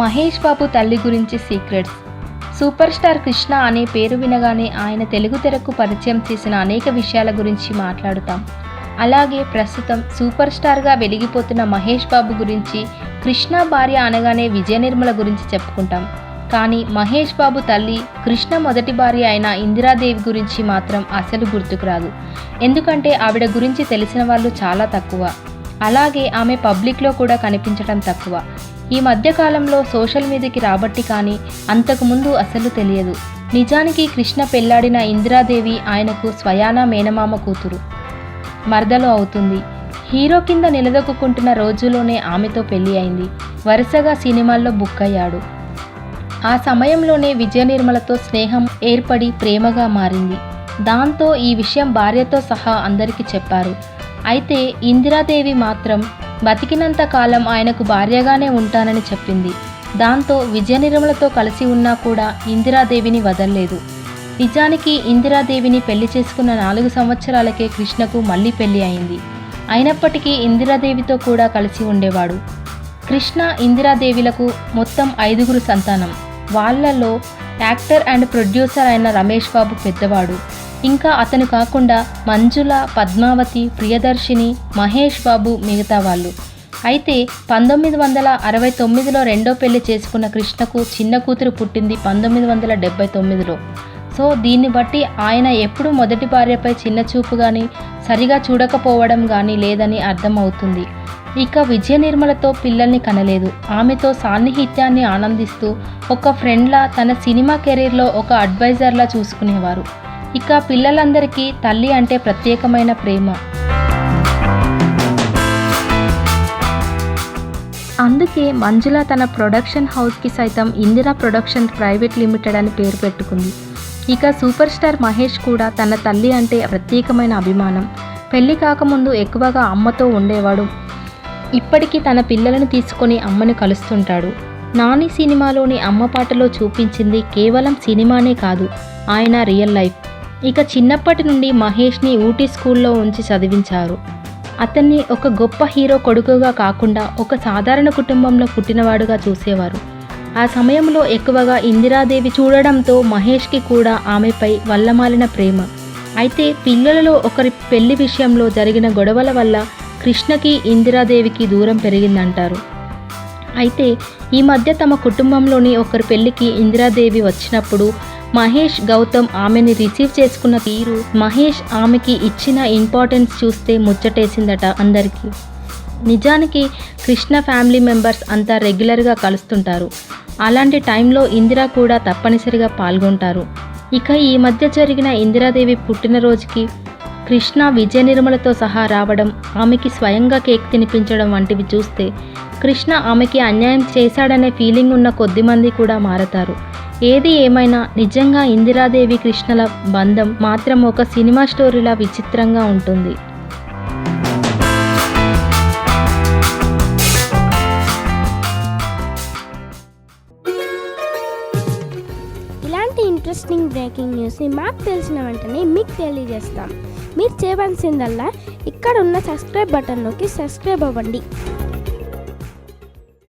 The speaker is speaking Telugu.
మహేష్ బాబు తల్లి గురించి సీక్రెట్స్. సూపర్ స్టార్ కృష్ణ అనే పేరు వినగానే ఆయన తెలుగు తెరకు పరిచయం చేసిన అనేక విషయాల గురించి మాట్లాడుతాం. అలాగే ప్రస్తుతం సూపర్ స్టార్గా వెలిగిపోతున్న మహేష్ బాబు గురించి కృష్ణ భార్య అనగానే విజయ నిర్మల గురించి చెప్పుకుంటాం. కానీ మహేష్ బాబు తల్లి కృష్ణ మొదటి భార్య అయిన ఇందిరాదేవి గురించి మాత్రం అసలు గుర్తుకు రాదు. ఎందుకంటే ఆవిడ గురించి తెలిసిన వాళ్ళు చాలా తక్కువ. అలాగే ఆమె పబ్లిక్లో కూడా కనిపించడం తక్కువ. ఈ మధ్యకాలంలో సోషల్ మీదకి రాబట్టి కానీ అంతకుముందు అసలు తెలియదు. నిజానికి కృష్ణ పెళ్ళాడిన ఇందిరాదేవి ఆయనకు స్వయానా మేనమామ కూతురు. మరదలు అవుతుంది. హీరో కింద నిలదొక్కుంటున్న రోజులోనే ఆమెతో పెళ్ళి అయింది. వరుసగా సినిమాల్లో బుక్ అయ్యాడు. ఆ సమయంలోనే విజయ నిర్మలతో స్నేహం ఏర్పడి ప్రేమగా మారింది. దాంతో ఈ విషయం భార్యతో సహా అందరికీ చెప్పారు. అయితే ఇందిరాదేవి మాత్రం బతికినంత కాలం ఆయనకు భార్యగానే ఉంటానని చెప్పింది. దాంతో విజయ నిర్మలతో కలిసి ఉన్నా కూడా ఇందిరాదేవిని వదల్లేదు. నిజానికి ఇందిరాదేవిని పెళ్ళి చేసుకున్న నాలుగు సంవత్సరాలకే కృష్ణకు మళ్ళీ పెళ్ళి అయింది. అయినప్పటికీ ఇందిరాదేవితో కూడా కలిసి ఉండేవాడు. కృష్ణ ఇందిరాదేవిలకు మొత్తం ఐదుగురు సంతానం. వాళ్ళలో యాక్టర్ అండ్ ప్రొడ్యూసర్ అయిన రమేష్ బాబు పెద్దవాడు. ఇంకా అతను కాకుండా మంజుల పద్మావతి ప్రియదర్శిని మహేష్ బాబు మిగతా వాళ్ళు. అయితే పంతొమ్మిది వందల అరవై తొమ్మిదిలో రెండో పెళ్ళి చేసుకున్న కృష్ణకు చిన్న కూతురు పుట్టింది పంతొమ్మిది వందల డెబ్బై తొమ్మిదిలో సో దీన్ని బట్టి ఆయన ఎప్పుడు మొదటి భార్యపై చిన్న చూపు కానీ సరిగా చూడకపోవడం కానీ లేదని అర్థమవుతుంది ఇక విజయ నిర్మలతో పిల్లల్ని కనలేదు. ఆమెతో సాన్నిహిత్యాన్ని ఆనందిస్తూ ఒక ఫ్రెండ్లా తన సినిమా కెరీర్లో ఒక అడ్వైజర్లా చూసుకునేవారు. ఇక పిల్లలందరికీ తల్లి అంటే ప్రత్యేకమైన ప్రేమ. అందుకే మంజుల తన ప్రొడక్షన్ హౌస్కి సైతం ఇందిరా ప్రొడక్షన్ ప్రైవేట్ లిమిటెడ్ అని పేరు పెట్టుకుంది. ఇక సూపర్ స్టార్ మహేష్ కూడా తన తల్లి అంటే ప్రత్యేకమైన అభిమానం. పెళ్ళి కాకముందు ఎక్కువగా అమ్మతో ఉండేవాడు. ఇప్పటికీ తన పిల్లలను తీసుకొని అమ్మని కలుస్తుంటాడు. నాని సినిమాలోని అమ్మ పాటలో చూపించింది కేవలం సినిమానే కాదు ఆయన రియల్ లైఫ్. ఇక చిన్నప్పటి నుండి మహేష్ని ఊటీ స్కూల్లో ఉంచి చదివించారు. అతన్ని ఒక గొప్ప హీరో కొడుకుగా కాకుండా ఒక సాధారణ కుటుంబంలో పుట్టినవాడుగా చూసేవారు. ఆ సమయంలో ఎక్కువగా ఇందిరాదేవి చూడడంతో మహేష్కి కూడా ఆమెపై వల్లమాలిన ప్రేమ. అయితే పిల్లలలో ఒకరి పెళ్ళి విషయంలో జరిగిన గొడవల వల్ల కృష్ణకి ఇందిరాదేవికి దూరం పెరిగిందంటారు. అయితే ఈ మధ్య తమ కుటుంబంలోని ఒకరి పెళ్ళికి ఇందిరాదేవి వచ్చినప్పుడు మహేష్ గౌతమ్ ఆమెని రిసీవ్ చేసుకున్న తీరు మహేష్ ఆమెకి ఇచ్చిన ఇంపార్టెన్స్ చూస్తే ముచ్చటేసిందట అందరికీ. నిజానికి కృష్ణ ఫ్యామిలీ మెంబర్స్ అంతా రెగ్యులర్గా కలుస్తుంటారు. అలాంటి టైంలో ఇందిర కూడా తప్పనిసరిగా పాల్గొంటారు. ఇక ఈ మధ్య జరిగిన ఇందిరాదేవి పుట్టినరోజుకి కృష్ణ విజయ నిర్మలతో సహా రావడం ఆమెకి స్వయంగా కేక్ తినిపించడం వంటివి చూస్తే కృష్ణ ఆమెకి అన్యాయం చేశాడనే ఫీలింగ్ ఉన్న కొద్దిమంది కూడా మారతారు. ఏది ఏమైనా నిజంగా ఇందిరాదేవి కృష్ణల బంధం మాత్రం ఒక సినిమా స్టోరీలా విచిత్రంగా ఉంటుంది. ఇలాంటి ఇంట్రెస్టింగ్ బ్రేకింగ్ న్యూస్ని మాకు తెలిసిన వెంటనే మీకు తెలియజేస్తాం. మీరు చేయవలసిందల్లా ఇక్కడ ఉన్న సబ్స్క్రైబ్ బటన్ నొక్కి సబ్స్క్రైబ్ అవ్వండి.